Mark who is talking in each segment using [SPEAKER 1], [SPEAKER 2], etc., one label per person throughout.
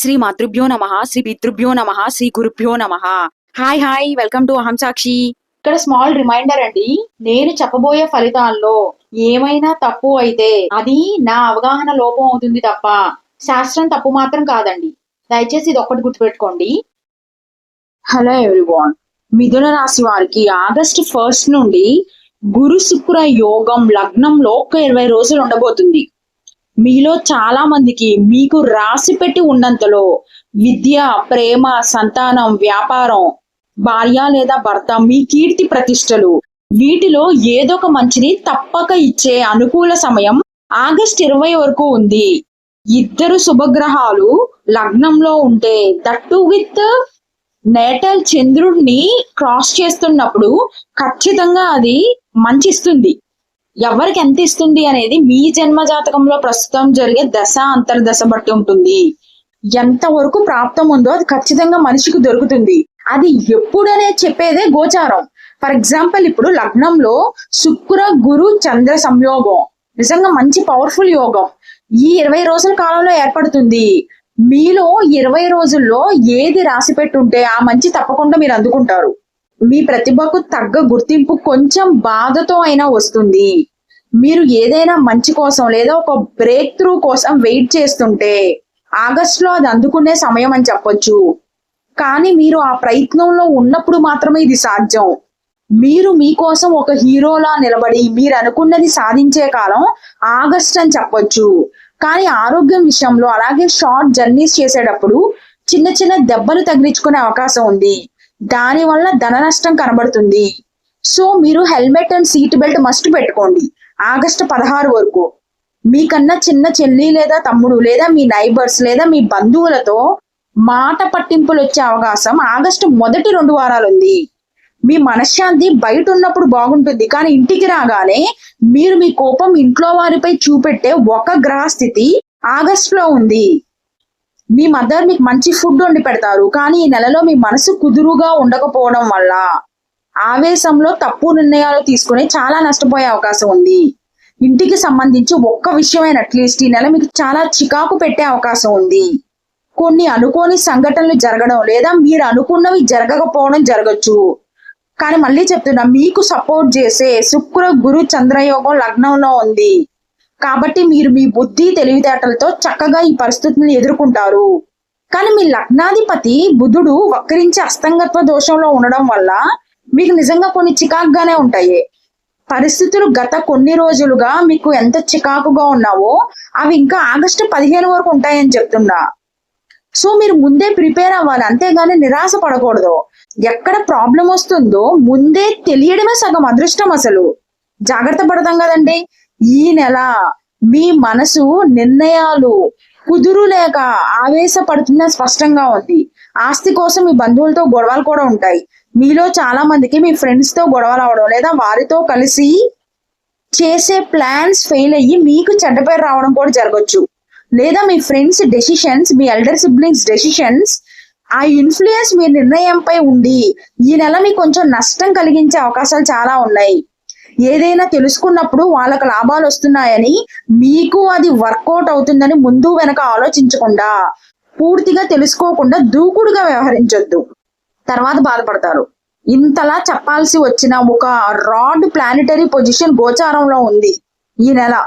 [SPEAKER 1] శ్రీ మాతృభ్యో నమ శ్రీ పితృభ్యో నమ శ్రీ గురుభ్యో నమ. హాయ్ హాయ్ వెల్కమ్ టు అహం సాక్షి
[SPEAKER 2] ఇక్కడ స్మాల్ రిమైండర్ అండి నేను చెప్పబోయే ఫలితాల్లో ఏమైనా తప్పు అయితే అది నా అవగాహన లోపం అవుతుంది తప్ప శాస్త్రం తప్పు మాత్రం కాదండి. దయచేసి ఇది ఒక్కటి గుర్తుపెట్టుకోండి. హలో ఎవ్రీవాన్ మిథున రాశి వారికి ఆగస్ట్ ఫస్ట్ నుండి గురు శుక్ర యోగం లగ్నంలో ఒక ఇరవై రోజులు ఉండబోతుంది. మీలో చాలా మందికి మీకు రాసి పెట్టి ఉన్నంతలో విద్య ప్రేమ సంతానం వ్యాపారం భార్య లేదా భర్త మీ కీర్తి ప్రతిష్టలు వీటిలో ఏదో ఒక మంచిని తప్పక ఇచ్చే అనుకూల సమయం ఆగస్ట్ ఇరవై వరకు ఉంది. ఇద్దరు శుభగ్రహాలు లగ్నంలో ఉంటే దట్టు విత్ నేటల్ చంద్రుడిని క్రాస్ చేస్తున్నప్పుడు ఖచ్చితంగా అది మంచిస్తుంది. ఎవరికి ఎంత ఇస్తుంది అనేది మీ జన్మ జాతకంలో ప్రస్తుతం జరిగే దశ అంతర్దశ బట్టి ఉంటుంది. ఎంత వరకు ప్రాప్తం ఉందో అది ఖచ్చితంగా మనిషికి దొరుకుతుంది. అది ఎప్పుడనే చెప్పేదే గోచారం. ఫర్ ఎగ్జాంపుల్ ఇప్పుడు లగ్నంలో శుక్ర గురు చంద్ర సంయోగం. నిజంగా మంచి పవర్ఫుల్ యోగం. ఈ ఇరవై రోజుల కాలంలో ఏర్పడుతుంది. మీలో ఇరవై రోజుల్లో ఏది రాసి పెట్టుంటే ఆ మంచి తప్పకుండా మీరు అందుకుంటారు. మీ ప్రతిభకు తగ్గ గుర్తింపు కొంచెం బాధతో అయినా వస్తుంది. మీరు ఏదైనా మంచి కోసం లేదా ఒక బ్రేక్ త్రూ కోసం వెయిట్ చేస్తుంటే ఆగస్ట్లో అది అందుకునే సమయం అని చెప్పొచ్చు. కానీ మీరు ఆ ప్రయత్నంలో ఉన్నప్పుడు మాత్రమే ఇది సాధ్యం. మీరు మీకోసం ఒక హీరోలా నిలబడి మీరు అనుకున్నది సాధించే కాలం ఆగస్ట్ అని చెప్పొచ్చు. కానీ ఆరోగ్యం విషయంలో అలాగే షార్ట్ జర్నీస్ చేసేటప్పుడు చిన్న చిన్న దెబ్బలు తగిలించుకునే అవకాశం ఉంది. దాని వల్ల ధన నష్టం కనబడుతుంది. సో మీరు helmet and seat belt must పెట్టుకోండి. ఆగస్టు పదహారు వరకు. మీకన్నా చిన్న చెల్లి లేదా తమ్ముడు లేదా మీ నైబర్స్ లేదా మీ బంధువులతో మాట పట్టింపులు వచ్చే అవకాశం ఆగస్టు మొదటి రెండు వారాలు ఉంది మీ మనశ్శాంతి బయట ఉన్నప్పుడు బాగుంటుంది. కానీ ఇంటికి రాగానే మీరు మీ కోపం ఇంట్లో వారిపై చూపెట్టే ఒక గ్రహ స్థితి ఆగస్టులో ఉంది. మీ మదర్ మీకు మంచి ఫుడ్ వండి పెడతారు కానీ ఈ నెలలో మీ మనసు కుదురుగా ఉండకపోవడం వల్ల ఆవేశంలో తప్పు నిర్ణయాలు తీసుకుని చాలా నష్టపోయే అవకాశం ఉంది. ఇంటికి సంబంధించి ఒక్క విషయమైన అట్లీస్ట్ ఈ నెల మీకు చాలా చికాకు పెట్టే అవకాశం ఉంది. కొన్ని అనుకోని సంఘటనలు జరగడం లేదా మీరు అనుకున్నవి జరగకపోవడం జరగచ్చు. కానీ మళ్ళీ చెప్తున్నా మీకు సపోర్ట్ చేసే శుక్ర గురు చంద్రయోగం లగ్నంలో ఉంది. కాబట్టి మీరు మీ బుద్ధి తెలివితేటలతో చక్కగా ఈ పరిస్థితిని ఎదుర్కొంటారు. కానీ మీ లగ్నాధిపతి బుధుడు వక్రించి అస్తంగత్వ దోషంలో ఉండడం వల్ల మీకు నిజంగా కొన్ని చికాకుగానే ఉంటాయి. పరిస్థితులు గత కొన్ని రోజులుగా మీకు ఎంత చికాకుగా ఉన్నావో అవి ఇంకా ఆగస్టు పదిహేను వరకు ఉంటాయని చెప్తున్నా. సో మీరు ముందే ప్రిపేర్ అవ్వాలి. అంతేగాని నిరాశ పడకూడదు. ఎక్కడ ప్రాబ్లం వస్తుందో ముందే తెలియడమే సగం అదృష్టం అసలు. జాగ్రత్త పడతాం కదండి. ఈ నెల మీ మనసు నిర్ణయాలు కుదురు లేక ఆవేశపడుతున్న స్పష్టంగా ఉంది. ఆస్తి కోసం మీ బంధువులతో గొడవలు కూడా ఉంటాయి. మీలో చాలా మందికి మీ ఫ్రెండ్స్తో గొడవలు అవడం లేదా వారితో కలిసి చేసే ప్లాన్స్ ఫెయిల్ అయ్యి మీకు చెడ్డ పేరు రావడం కూడా జరగచ్చు. లేదా మీ ఫ్రెండ్స్ డెసిషన్స్ మీ ఎల్డర్ సిబ్లింగ్స్ డెసిషన్స్ ఆ ఇన్ఫ్లుయెన్స్ మీ నిర్ణయంపై ఉండి ఈ నెల మీకు కొంచెం నష్టం కలిగించే అవకాశాలు చాలా ఉన్నాయి. ఏదైనా తెలుసుకున్నప్పుడు వాళ్ళకు లాభాలు వస్తున్నాయని మీకు అది వర్కౌట్ అవుతుందని ముందు వెనక ఆలోచించకుండా పూర్తిగా తెలుసుకోకుండా దూకుడుగా వ్యవహరించొద్దు. తర్వాత బాధపడతారు. ఇంతలా చెప్పాల్సి వచ్చిన ఒక రాడ్ ప్లానిటరీ పొజిషన్ గోచారంలో ఉంది ఈ నెల.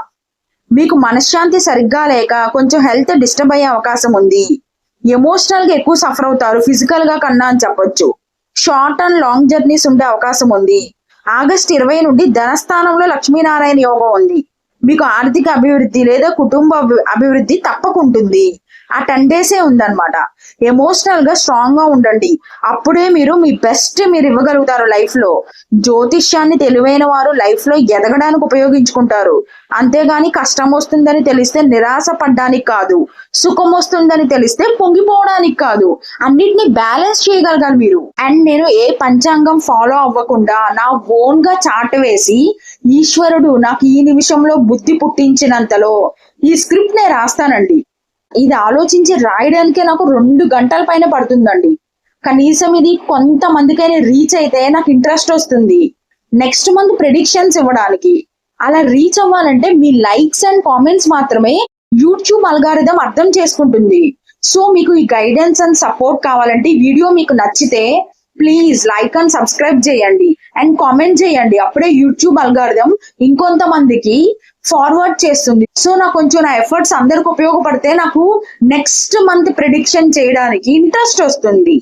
[SPEAKER 2] మీకు మనశ్శాంతి సరిగ్గా లేక కొంచెం హెల్త్ డిస్టర్బ్ అయ్యే అవకాశం ఉంది. ఎమోషనల్గా ఎక్కువ సఫర్ అవుతారు ఫిజికల్గా కన్నా అని చెప్పొచ్చు. షార్ట్ అండ్ లాంగ్ జర్నీస్ ఉండే అవకాశం ఉంది. ఆగస్ట్ ఇరవై నుండి ధనస్థానంలో లక్ష్మీనారాయణ యోగం ఉంది. మీకు ఆర్థిక అభివృద్ధి లేదా కుటుంబ అభివృద్ధి తప్పకుంటుంది. ఆ టెన్ డేసే ఉందన్నమాట. ఎమోషనల్గా స్ట్రాంగ్గా ఉండండి. అప్పుడే మీరు మీ బెస్ట్ మీరు ఇవ్వగలుగుతారు లైఫ్లో. జ్యోతిష్యాన్ని తెలివైన వారు లైఫ్లో ఎదగడానికి ఉపయోగించుకుంటారు. అంతేగాని కష్టం వస్తుందని తెలిస్తే నిరాశ పడ్డానికి కాదు. సుఖం వస్తుందని తెలిస్తే పొంగిపోవడానికి కాదు. అన్నిటిని బ్యాలెన్స్ చేయగలగాలి మీరు. అండ్ నేను ఏ పంచాంగం ఫాలో అవ్వకుండా నా ఓన్గా చాట వేసి ఈశ్వరుడు నాకు ఈ నిమిషంలో బుద్ధి పుట్టించినంతలో ఈ స్క్రిప్ట్ నేను రాస్తానండి. ఇది ఆలోచించి రాయడానికే నాకు రెండు గంటల పైన పడుతుందండి. కనీసం ఇది కొంతమందికైనా రీచ్ అయితే నాకు ఇంట్రెస్ట్ వస్తుంది. నెక్స్ట్ మంత్ ప్రెడిక్షన్స్ ఇవ్వడానికి. అలా రీచ్ అవ్వాలంటే మీ లైక్స్ అండ్ కామెంట్స్ మాత్రమే యూట్యూబ్ అల్గారిథం అర్థం చేసుకుంటుంది.
[SPEAKER 1] సో మీకు ఈ గైడెన్స్ అండ్ సపోర్ట్ కావాలంటే వీడియో మీకు నచ్చితే ప్లీజ్ లైక్ అండ్ సబ్స్క్రైబ్ చేయండి. అండ్ కామెంట్ చేయండి. అప్పుడే యూట్యూబ్ అల్గారిథం ఇంకొంతమందికి ఫార్వర్డ్ చేస్తుంది. సో నాకు కొంచెం నా ఎఫర్ట్స్ అందరికి ఉపయోగపడితే నాకు నెక్స్ట్ మంత్ ప్రిడిక్షన్ చేయడానికి ఇంట్రెస్ట్ వస్తుంది.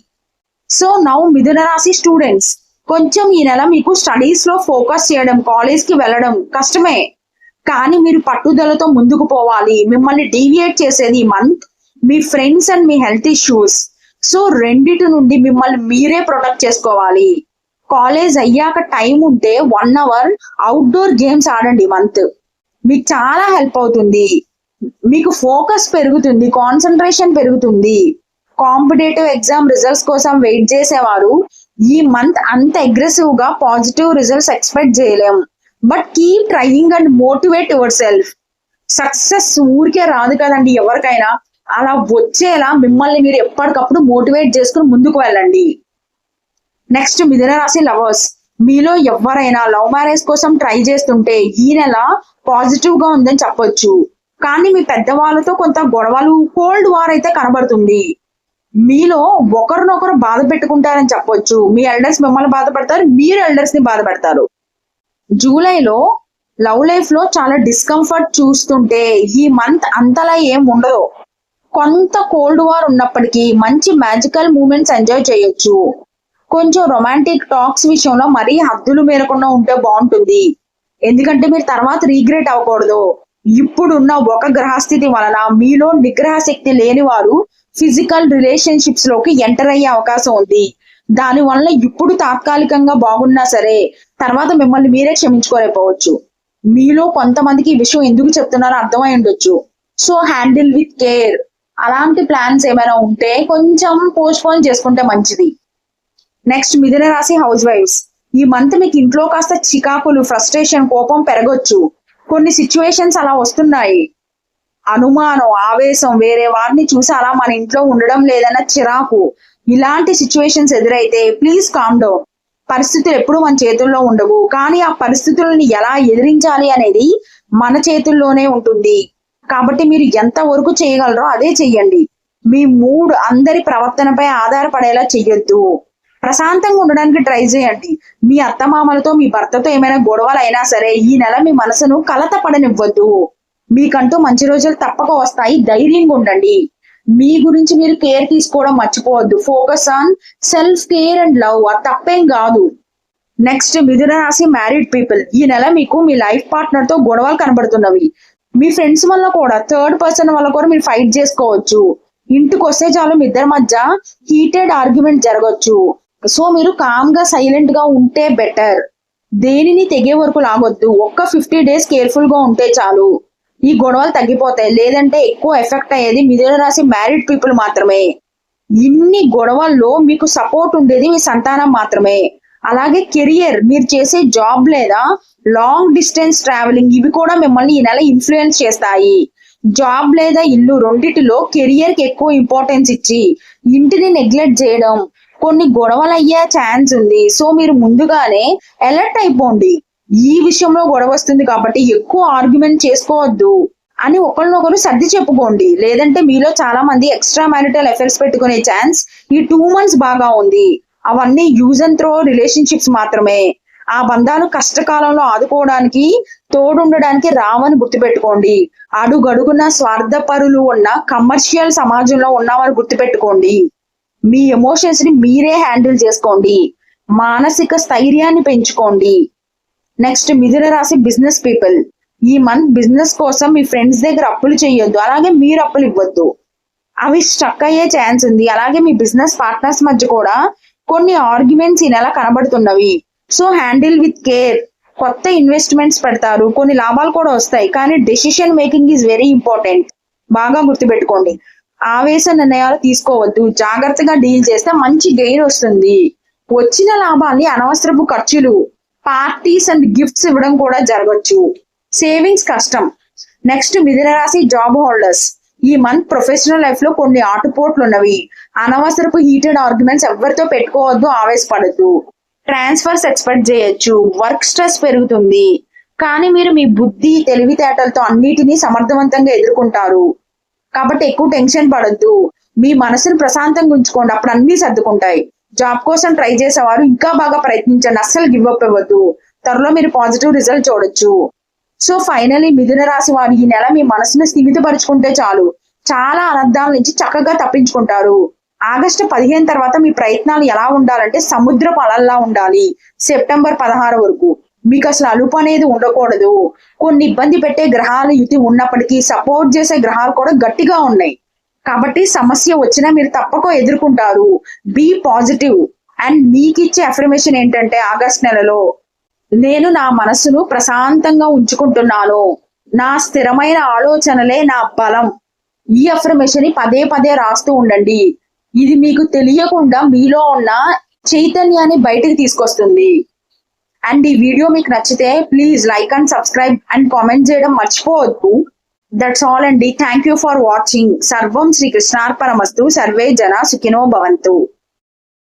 [SPEAKER 1] సో నౌ మిథున రాశి స్టూడెంట్స్ కొంచెం ఈ నెల మీకు స్టడీస్లో ఫోకస్ చేయడం కాలేజ్కి వెళ్ళడం కష్టమే. కానీ మీరు పట్టుదలతో ముందుకు పోవాలి. మిమ్మల్ని డీవియేట్ చేసేది ఈ మంత్ మీ ఫ్రెండ్స్ అండ్ మీ హెల్త్ ఇష్యూస్ సో రెండిటి నుండి మిమ్మల్ని మీరే ప్రొటెక్ట్ చేసుకోవాలి. కాలేజ్ అయ్యాక టైం ఉంటే వన్ అవర్ అవుట్డోర్ గేమ్స్ ఆడండి మంత్. మీకు చాలా హెల్ప్ అవుతుంది. మీకు ఫోకస్ పెరుగుతుంది కాన్సన్ట్రేషన్ పెరుగుతుంది. కాంపిటేటివ్ ఎగ్జామ్ రిజల్ట్స్ కోసం వెయిట్ చేసేవారు. ఈ మంత్ అంత అగ్రెసివ్గా పాజిటివ్ రిజల్ట్స్ ఎక్స్పెక్ట్ చేయలేం. But keep trying and motivate yourself success ఊరికే రాదు కదండి ఎవరికైనా. అలా వచ్చేలా మిమ్మల్ని మీరు ఎప్పటికప్పుడు మోటివేట్ చేసుకుని ముందుకు వెళ్ళండి. నెక్స్ట్ మిథున రాశి లవర్స్ మీలో ఎవరైనా లవ్ మ్యారేజ్ కోసం ట్రై చేస్తుంటే ఈ నెల పాజిటివ్గా ఉందని చెప్పొచ్చు. కానీ మీ పెద్దవాళ్ళతో కొంత గొడవలు కోల్డ్ వార్ అయితే కనబడుతుంది. మీలో ఒకరినొకరు బాధ పెట్టుకుంటారని చెప్పొచ్చు. మీ ఎల్డర్స్ మిమ్మల్ని బాధపడతారు మీరు ఎల్డర్స్ని బాధపడతారు. జూలైలో లవ్ లైఫ్లో చాలా డిస్కంఫర్ట్ చూస్తుంటే ఈ మంత్ అంతలా ఏం ఉండదు. కొంత కోల్డ్ వార్ ఉన్నప్పటికీ మంచి మ్యాజికల్ మూమెంట్స్ ఎంజాయ్ చేయొచ్చు. కొంచెం రొమాంటిక్ టాక్స్ విషయంలో మరీ హద్దులు మేరకుండా ఉంటే బాగుంటుంది. ఎందుకంటే మీరు తర్వాత రీగ్రెట్ అవ్వకూడదు. ఇప్పుడున్న ఒక గ్రహస్థితి వలన మీలో నిగ్రహ శక్తి లేని వారు ఫిజికల్ రిలేషన్షిప్స్లోకి ఎంటర్ అయ్యే అవకాశం ఉంది. దాని వలన ఇప్పుడు తాత్కాలికంగా బాగున్నా సరే తర్వాత మిమ్మల్ని మీరే క్షమించుకోలేకపోవచ్చు. మీలో కొంతమందికి ఈ విషయం ఎందుకు చెప్తున్నారో అర్థమై ఉండొచ్చు. సో హ్యాండిల్ విత్ కేర్ అలాంటి ప్లాన్స్ ఏమైనా ఉంటే కొంచెం పోస్ట్ పోన్ చేసుకుంటే మంచిది. నెక్స్ట్ మిథున రాశి హౌస్ వైఫ్స్ ఈ మంత్ మీకు ఇంట్లో కాస్త చికాకులు ఫ్రస్ట్రేషన్ కోపం పెరగొచ్చు. కొన్ని సిచ్యువేషన్స్ అలా వస్తున్నాయి. అనుమానం ఆవేశం వేరే వారిని చూసి అలా మన ఇంట్లో ఉండడం లేదన్న చిరాకు. ఇలాంటి సిచ్యువేషన్స్ ఎదురైతే ప్లీజ్ కామ్ డౌన్ పరిస్థితులు ఎప్పుడు మన చేతుల్లో ఉండవు. కానీ ఆ పరిస్థితులను ఎలా ఎదిరించాలి అనేది మన చేతుల్లోనే ఉంటుంది. కాబట్టి మీరు ఎంత వరకు చేయగలరో అదే చెయ్యండి. మీ మూడు అందరి ప్రవర్తనపై ఆధారపడేలా చెయ్యొద్దు. ప్రశాంతంగా ఉండడానికి ట్రై చేయండి. మీ అత్తమామలతో మీ భర్తతో ఏమైనా గొడవలు అయినా సరే ఈ నెల మీ మనసును కలత పడనివ్వద్దు మీకంటూ మంచి రోజులు తప్పక వస్తాయి. ధైర్యంగా ఉండండి. మీ గురించి మీరు కేర్ తీసుకోవడం మర్చిపోవద్దు. Focus on self care and love అది తప్పేం కాదు. నెక్స్ట్ మిథున రాశి మ్యారీడ్ పీపుల్ ఈ నెల మీకు మీ లైఫ్ పార్ట్నర్తో గొడవలు కనబడుతున్నవి. మీ ఫ్రెండ్స్ వల్ల కూడా థర్డ్ పర్సన్ వల్ల కూడా మీరు ఫైట్ చేసుకోవచ్చు. ఇంటికి వస్తే చాలు మీ ఇద్దరి మధ్య హీటెడ్ ఆర్గ్యుమెంట్ జరగచ్చు. సో మీరు కామ్గా సైలెంట్గా ఉంటే బెటర్ దేనిని తెగే వరకు లాగొద్దు. ఒక్క ఫిఫ్టీ డేస్ కేర్ఫుల్గా ఉంటే చాలు. ఈ గొడవలు తగ్గిపోతాయి. లేదంటే ఎక్కువ ఎఫెక్ట్ అయ్యేది మిథున రాశి మ్యారీడ్ పీపుల్ మాత్రమే. ఇన్ని గొడవల్లో మీకు సపోర్ట్ ఉండేది మీ సంతానం మాత్రమే. అలాగే కెరియర్ మీరు చేసే జాబ్ లేదా లాంగ్ డిస్టెన్స్ ట్రావెలింగ్ ఇవి కూడా మిమ్మల్ని ఈ నెల ఇన్ఫ్లుయెన్స్ చేస్తాయి. జాబ్ లేదా ఇల్లు రెండిటిలో కెరియర్కి ఎక్కువ ఇంపార్టెన్స్ ఇచ్చి ఇంటిని నెగ్లెక్ట్ చేయడం కొన్ని గొడవలు అయ్యే ఛాన్స్ ఉంది. సో మీరు ముందుగానే అలర్ట్ అయిపోండి. ఈ విషయంలో గొడవ వస్తుంది కాబట్టి ఎక్కువ ఆర్గ్యుమెంట్ చేసుకోవద్దు అని ఒకరినొకరు సర్ది చెప్పుకోండి. లేదంటే మీలో చాలా మంది ఎక్స్ట్రా మ్యారిటల్ ఎఫెక్ట్స్ పెట్టుకునే ఛాన్స్ ఈ టూ మంత్స్ బాగా ఉంది. అవన్నీ యూజ్ అండ్ త్రో రిలేషన్షిప్స్ మాత్రమే. ఆ బంధాలు కష్టకాలంలో ఆదుకోవడానికి తోడుండడానికి రావని గుర్తుపెట్టుకోండి. అడుగడుగున స్వార్థపరులు ఉన్న కమర్షియల్ సమాజంలో ఉన్నామని గుర్తుపెట్టుకోండి. మీ ఎమోషన్స్ని మీరే హ్యాండిల్ చేసుకోండి. మానసిక స్థైర్యాన్ని పెంచుకోండి. నెక్స్ట్ మిథున రాశి బిజినెస్ పీపుల్ ఈ మంత్ బిజినెస్ కోసం మీ ఫ్రెండ్స్ దగ్గర అప్పులు చేయొద్దు. అలాగే మీరు అప్పులు ఇవ్వద్దు. అవి స్ట్రక్ అయ్యే ఛాన్స్ ఉంది. అలాగే మీ బిజినెస్ పార్ట్నర్స్ మధ్య కూడా కొన్ని ఆర్గ్యుమెంట్స్ ఈ నెల కనబడుతున్నవి. సో హ్యాండిల్ విత్ కేర్ కొత్త ఇన్వెస్ట్మెంట్స్ పెడతారు. కొన్ని లాభాలు కూడా వస్తాయి. కానీ decision making is very important బాగా గుర్తుపెట్టుకోండి. ఆవేశ నిర్ణయాలు తీసుకోవద్దు. జాగ్రత్తగా డీల్ చేస్తే మంచి గెయిన్ వస్తుంది. వచ్చిన లాభాన్ని అనవసరపు ఖర్చులు పార్టీస్ అండ్ గిఫ్ట్స్ ఇవ్వడం కూడా జరగచ్చు. సేవింగ్స్ కష్టం. నెక్స్ట్ మిథున రాశి జాబ్ హోల్డర్స్ ఈ మంత్ ప్రొఫెషనల్ లైఫ్లో కొన్ని ఆటుపోట్లు ఉన్నవి. అనవసరపు హీటెడ్ ఆర్గ్యుమెంట్స్ ఎవరితో పెట్టుకోవద్దు ఆవేశపడద్దు. ట్రాన్స్ఫర్స్ ఎక్స్పెక్ట్ చేయొచ్చు. వర్క్ స్ట్రెస్ పెరుగుతుంది. కానీ మీరు మీ బుద్ధి తెలివితేటలతో అన్నిటినీ సమర్థవంతంగా ఎదుర్కొంటారు. కాబట్టి ఎక్కువ టెన్షన్ పడద్దు. మీ మనసును ప్రశాంతంగా ఉంచుకోండి. అప్పుడు అన్ని సర్దుకుంటాయి. జాబ్ కోసం ట్రై చేసేవారు ఇంకా బాగా ప్రయత్నించండి. అస్సలు గివ్ అప్ ఇవ్వద్దు త్వరలో మీరు పాజిటివ్ రిజల్ట్ చూడొచ్చు. సో ఫైనలీ మిథున రాశి వారు ఈ నెల మీ మనసును స్థిమితపరుచుకుంటే చాలు. చాలా అనర్థాల నుంచి చక్కగా తప్పించుకుంటారు. ఆగస్టు పదిహేను తర్వాత మీ ప్రయత్నాలు ఎలా ఉండాలంటే సముద్రపు అలల్లా ఉండాలి. సెప్టెంబర్ పదహారు వరకు. మీకు అసలు అలుపు అనేది ఉండకూడదు. కొన్ని ఇబ్బంది పెట్టే గ్రహాలు యుతి ఉన్నప్పటికీ సపోర్ట్ చేసే గ్రహాలు కూడా గట్టిగా ఉన్నాయి. కాబట్టి సమస్య వచ్చినా మీరు తప్పక ఎదుర్కొంటారు. Be positive. అండ్ మీకు ఇచ్చే అఫర్మేషన్ ఏంటంటే ఆగస్ట్ నెలలో నేను నా మనసును ప్రశాంతంగా ఉంచుకుంటున్నాను. నా స్థిరమైన ఆలోచనలే నా బలం. ఈ అఫర్మేషన్ని పదే పదే రాస్తూ ఉండండి. ఇది మీకు తెలియకుండా మీలో ఉన్న చైతన్యాన్ని బయటకు తీసుకొస్తుంది. అండ్ ఈ వీడియో మీకు నచ్చితే please like and subscribe and comment చేయడం మర్చిపోవద్దు. దట్స్ ఆల్ అండి. థ్యాంక్ యూ ఫర్ వాచింగ్ సర్వం శ్రీ కృష్ణార్పణమస్తు. సర్వే జన సుఖినో భవంతు.